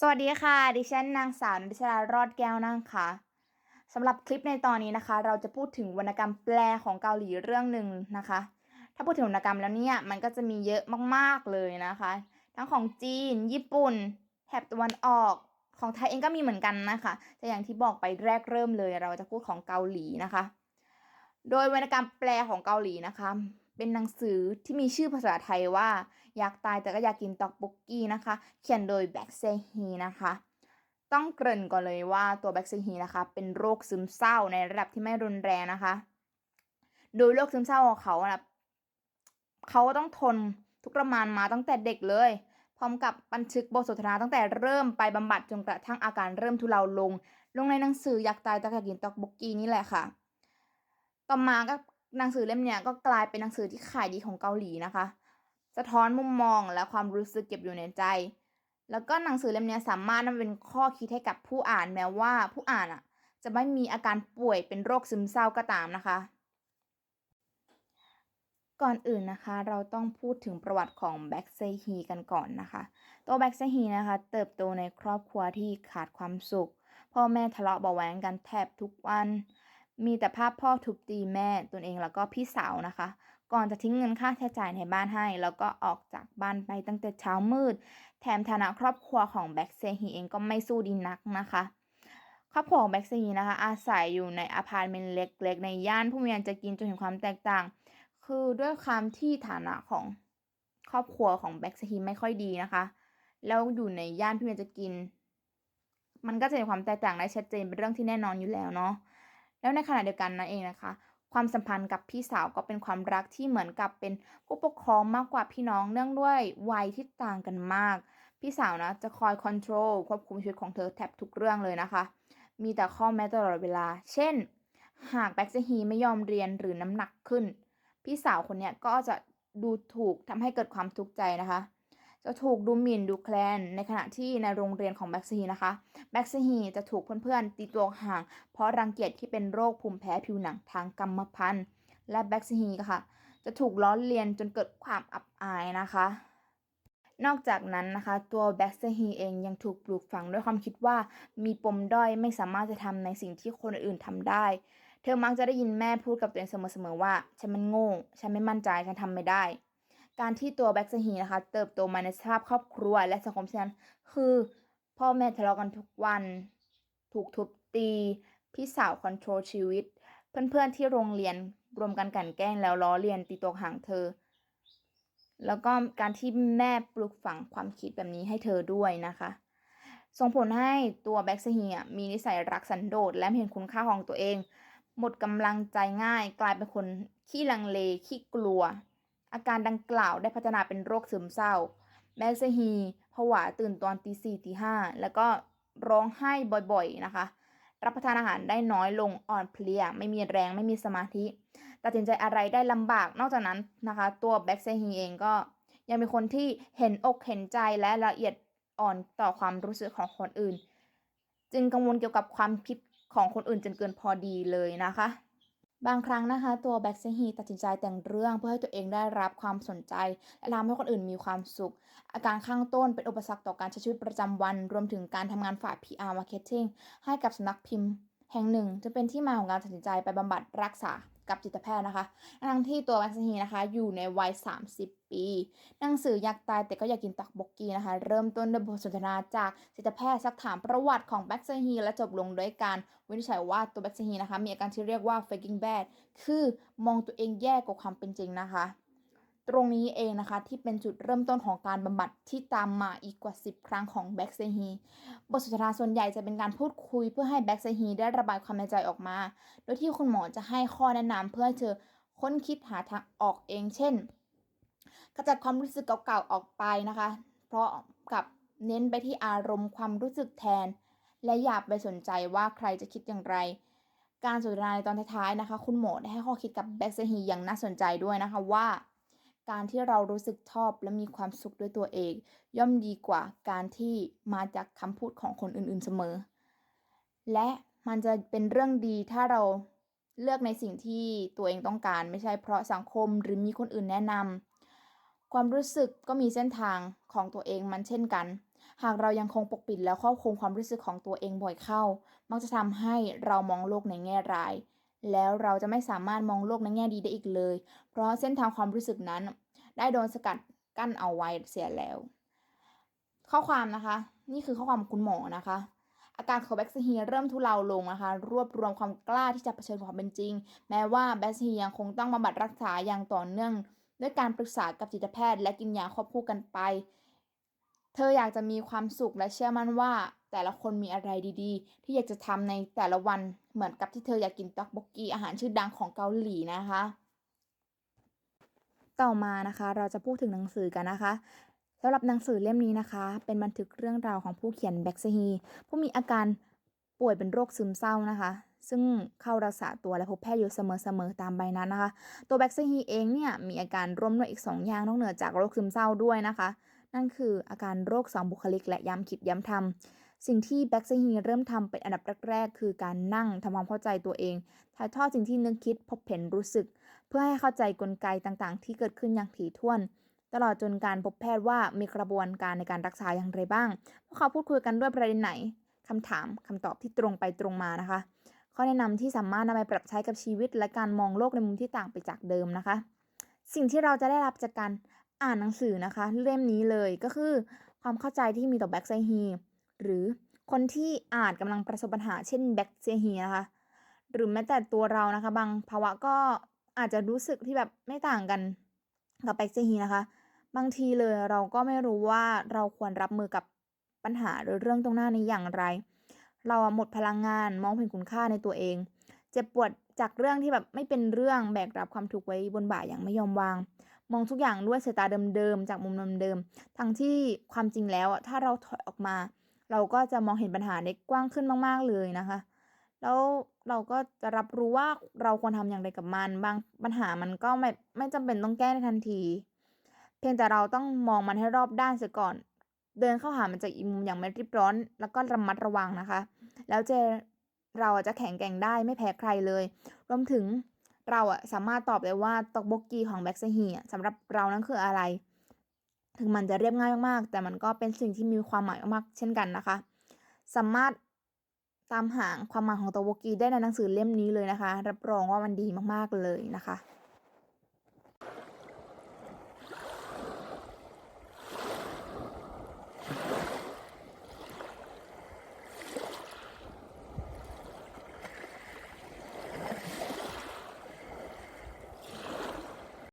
สวัสดีค่ะ ดิฉันนางสาวนชรารอดแก้วนะคะสำหรับคลิปในตอนนี้นะคะ เราจะพูดถึงวรรณกรรมแปลของเกาหลีเรื่องหนึ่งนะคะ ถ้าพูดถึงวรรณกรรมแล้วเนี่ยมันก็จะมีเยอะมากๆเลยนะคะ ทั้งของจีน ญี่ปุ่นแถบตะวันออกของไทยเองก็มีเหมือนกันนะคะแต่อย่างที่บอกไปแรกเริ่มเลย เราจะพูดของเกาหลีนะคะ โดยวรรณกรรมแปลของเกาหลีนะคะ เป็นหนังสือที่มีชื่อภาษาไทยว่า อยากตายแต่ก็อยากกินตอกบุกกี้นะคะ เขียนโดยแบ็กเซฮีนะคะ ต้องเกริ่นก่อนเลยว่าตัวแบ็กเซฮีนะคะ เป็นโรคซึมเศร้าในระดับที่ไม่รุนแรงนะคะ โดยโรคซึมเศร้าของเขานะเขาต้องทนทุกข์ทรมานมาตั้งแต่เด็กเลย พร้อมกับบันทึกบทสนทนาตั้งแต่เริ่มไปบำบัดจนกระทั่งอาการเริ่มทุเลาลง ลงในหนังสืออยากตายแต่ก็อยากกินตอกบุกกี้นี่แหละค่ะ ต่อมาก็ หนังสือเล่มเนี้ยก็กลายเป็นหนังสือที่ขายดีของเกาหลีนะคะ สะท้อนมุมมองและความรู้สึกเก็บอยู่ในใจ แล้วก็หนังสือเล่มเนี้ยสามารถนำเป็นข้อคิดให้กับผู้อ่านแม้ว่าผู้อ่านอะ จะไม่มีอาการป่วยเป็นโรคซึมเศร้าก็ตามนะคะ ก่อนอื่นนะคะ เราต้องพูดถึงประวัติของแบ็กเซฮีกันก่อนนะคะ ตัวแบ็กเซฮีนะคะ เติบโตในครอบครัวที่ขาดความสุข พ่อแม่ทะเลาะเบาะแหวงกันแทบทุกวัน มีแต่ภาพพ่อทุบตีแม่ตนเองแล้วก็พี่สาวนะคะ ก่อนจะทิ้งเงินค่าใช้จ่ายในบ้านให้ แล้วก็ออกจากบ้านไปตั้งแต่เช้ามืด แถมฐานะครอบครัวของแบ็กเซฮีเองก็ไม่สู้ดีนักนะคะครอบครัวของแบ็กเซฮีนะคะ อาศัยอยู่ในอพาร์ตเมนต์เล็กๆ ในย่านผู้มีอันจะกินจนเห็นความแตกต่าง คือด้วยความที่ฐานะของครอบครัวของแบ็กเซฮีไม่ค่อยดีนะคะ แล้วอยู่ในย่านผู้มีอันจะกิน มันก็จะเห็นความแตกต่างได้ชัดเจนเป็นเรื่องที่แน่นอนอยู่แล้วเนาะ แล้วในขณะเดียวกันนั่นเองนะคะ ความสัมพันธ์กับพี่สาวก็เป็นความรักที่เหมือนกับเป็นผู้ปกครองมากกว่าพี่น้องเนื่องด้วยวัยที่ต่างกันมาก พี่สาวนะจะคอยคอนโทรลควบคุมชีวิตของเธอแทบทุกเรื่องเลยนะคะ มีแต่ข้อแม้ตลอดเวลา เช่น หากแบ็กเซฮีไม่ยอมเรียนหรือน้ำหนักขึ้น พี่สาวคนนี้ก็จะดูถูกทำให้เกิดความทุกข์ใจนะคะ จะถูกดูหมิ่นดูแคลน ในขณะที่ในโรงเรียนของแบ็กซีนะคะแบ็กซีจะถูกเพื่อนๆตีตัวห่าง เพราะรังเกียจที่เป็นโรคภูมิแพ้ผิวหนังทางกรรมพันธุ์ และแบ็กซีค่ะจะถูกล้อเลียนจนเกิดความอับอายนะคะ นอกจากนั้นนะคะ ตัวแบ็กซีเองยังถูกปลูกฝังด้วยความคิดว่า มีปมด้อยไม่สามารถจะทำในสิ่งที่คนอื่นทำได้เธอมักจะได้ยินแม่พูดกับตัวเองเสมอๆว่า ฉันมันโง่ ฉันไม่มั่นใจ ฉันทำไม่ได้ การที่ตัวแบ็กซฮีนะคะเติบโตมาในสภาพครอบครัวและสังคมเช่นนั้นคือพ่อแม่ทะเลาะกันทุกวัน ถูกทุบตี พี่สาวคอนโทรลชีวิต เพื่อนๆที่โรงเรียนรวมกันกลั่นแกล้งแล้วล้อเลียนตีตัวห่างเธอ แล้วก็การที่แม่ปลูกฝังความคิดแบบนี้ให้เธอด้วยนะคะส่งผลให้ตัวแบ็กซีอะมีนิสัยรักสันโดษและเห็นคุณค่าของตัวเอง หมดกำลังใจง่าย กลายเป็นคนขี้ลังเลขี้กลัว อาการดังกล่าวได้พัฒนาเป็นโรคซึมเศร้าแบ็กซีผวาตื่นตอนตีสี่ตีห้าแล้วก็ร้องไห้บ่อยๆนะคะ รับประทานอาหารได้น้อยลงอ่อนเพลีย ไม่มีแรงไม่มีสมาธิ ตัดสินใจอะไรได้ลำบาก นอกจากนั้นนะคะ ตัวแบ็กเซฮีเองก็ยังเป็นคนที่เห็นอกเห็นใจและละเอียดอ่อนต่อความรู้สึกของคนอื่น จึงกังวลเกี่ยวกับความคิดของคนอื่นจนเกินพอดีเลยนะคะ บางครั้งนะคะ ตัวแบ็กเซฮีตัดสินใจแต่งเรื่องเพื่อให้ตัวเองได้รับความสนใจ และทำให้คนอื่นมีความสุข อาการข้างต้นเป็นอุปสรรคต่อการใช้ชีวิตประจำวัน รวมถึงการทำงานฝ่าย PR Marketing ให้กับสำนักพิมพ์ แห่งหนึ่งจะเป็นที่มาของการตัดสินใจไปบำบัดรักษา กับจิตแพทย์นะคะ ทั้งที่ตัวแบ็กซีนะคะ อยู่ในวัย 30 ปี หนังสืออยากตายแต่ก็อยากกินตักบกกีนะคะ เริ่มต้นด้วยบทสนทนาจากจิตแพทย์ซักถามประวัติของแบ็กซีและจบลงด้วยการวินิจฉัยว่าตัวแบ็กซีนะคะ มีอาการที่เรียกว่า faking bad คือมองตัวเองแย่กว่าความเป็นจริงนะคะ ตรงนี้เองนะคะที่เป็นจุดเริ่มต้นของการบำบัดที่ตามมาอีกกว่า 10 ครั้งของแบ็กเซฮีบทสนทนาส่วนใหญ่จะเป็นการพูดคุยเพื่อให้แบ็กเซฮีได้ระบายความในใจออกมา โดยที่คุณหมอจะให้ข้อแนะนำเพื่อให้เธอค้นคิดหาทางออกเองเช่นขจัดความรู้สึกเก่าๆออกไปนะคะ เพราะกับเน้นไปที่อารมณ์ความรู้สึกแทน และอย่าไปสนใจว่าใครจะคิดอย่างไร การสนทนาในตอนท้ายๆนะคะ คุณหมอได้ให้ข้อคิดกับแบ็กเซฮีอย่างน่าสนใจด้วยนะคะว่า การที่เรารู้สึกชอบและมีความสุขด้วยตัวเอง ย่อมดีกว่าการที่มาจากคำพูดของคนอื่นๆเสมอ และมันจะเป็นเรื่องดีถ้าเราเลือกในสิ่งที่ตัวเองต้องการ ไม่ใช่เพราะสังคมหรือมีคนอื่นแนะนำความรู้สึกก็มีเส้นทางของตัวเองมันเช่นกัน หากเรายังคงปกปิดแล้วควบคุมความรู้สึกของตัวเองบ่อยเข้า มักจะทำให้เรามองโลกในแง่ร้าย แล้วเราจะไม่สามารถมองโลกในแง่ดีได้อีกเลย เพราะเส้นทางความรู้สึกนั้น ได้โดนสกัดกั้นเอาไว้เสียแล้ว ข้อความนะคะ นี่คือข้อความคุณหมอนะคะ อาการของแบ็กซ์เฮียเริ่มทุเลาลงนะคะ รวบรวมความกล้าที่จะเผชิญความเป็นจริง แม้ว่าแบ็กซ์เฮียยังคงต้องบำบัดรักษาอย่างต่อเนื่อง ด้วยการปรึกษากับจิตแพทย์ และกินยาควบคู่กันไป เธออยากจะมีความสุขและเชื่อมั่นว่า แต่ละคนมีอะไรดีๆ ที่อยากจะทำในแต่ละวันเหมือนกับที่เธออยากกินต็อกบกกีอาหารชื่อดังของเกาหลีนะคะ ต่อมานะคะเราจะพูดถึงหนังสือกันนะคะสำหรับหนังสือเล่มนี้นะคะ เป็นบันทึกเรื่องราวของผู้เขียนแบ็กซฮีผู้มีอาการป่วยเป็นโรคซึมเศร้านะคะ ซึ่งเข้ารักษาตัวและพบแพทย์อยู่เสมอๆตามใบนั้นนะคะ ตัวแบ็กซฮีเองเนี่ยมีอาการร่วมด้วยอีก 2 อย่างนอกเหนือจากโรคซึมเศร้าด้วยนะคะ นั่นคืออาการโรคสองบุคลิกและย้ำคิดย้ำทำ สิ่งที่แบ็กซฮีเริ่มทำเป็นอันดับแรกๆ คือการนั่งทำความเข้าใจตัวเอง ถ่ายทอดสิ่งที่นึกคิดพบเห็นรู้สึก เพื่อให้เข้าใจกลไกต่างๆ ที่เกิดขึ้นอย่างถี่ถ้วน ตลอดจนการพบแพทย์ว่ามีกระบวนการในการรักษาอย่างไรบ้าง พวกเขาพูดคุยกันด้วยประเด็นไหนคำถามคำตอบที่ตรงไปตรงมานะคะ ข้อแนะนำที่สามารถนำไปปรับใช้กับชีวิต และการมองโลกในมุมที่ต่างไปจากเดิมนะคะ สิ่งที่เราจะได้รับจากการอ่านหนังสือนะคะ เล่มนี้เลยก็คือความเข้าใจที่มีต่อแบ็กไซฮี หรือคนที่อาจกำลังประสบปัญหาเช่นแบ็กไซฮีนะคะ หรือแม้แต่ตัวเรานะคะ บางภาวะก็อาจจะรู้สึกที่แบบไม่ต่างกันกับแบ็กไซฮีนะคะ บางทีเลยเราก็ไม่รู้ว่าเราควรรับมือกับปัญหาหรือเรื่องตรงหน้านี้อย่างไร เราหมดพลังงานมองเห็นคุณค่าในตัวเองเจ็บปวดจากเรื่องที่แบบไม่เป็นเรื่องแบกรับความทุกข์ไว้บนบ่าอย่างไม่ยอมวาง มองทุกอย่างด้วยสายตาเดิมๆจากมุมเดิมๆทั้งที่ความจริงแล้วถ้าเราถอยออกมา เราก็จะมองเห็นปัญหาได้กว้างขึ้นมาก ๆ เลยนะคะ แล้วเราก็จะรับรู้ว่าเราควรทำอย่างไรกับมัน บางปัญหามันก็ไม่ไม่จำเป็นต้องแก้ในทันที เพียงแต่เราต้องมองมันให้รอบด้านเสียก่อน เดินเข้าหามันจากอีมุมอย่างไม่รีบร้อน แล้วก็ระมัดระวังนะคะ แล้วจะเราจะแข็งแกร่งได้ไม่แพ้ใครเลย รวมถึงเราอะสามารถตอบได้ว่าตอกบกกีของแบ็กซ์ฮีสำหรับเรานั้นคืออะไร ถึงมันจะเรียบง่ายมากๆ แต่มันก็เป็นสิ่งที่มีความหมายมากๆเช่นกันนะคะ สามารถตามหาความหมายของตัวบกกีได้ในหนังสือเล่มนี้เลยนะคะ รับรองว่ามันดีมากๆเลยนะคะ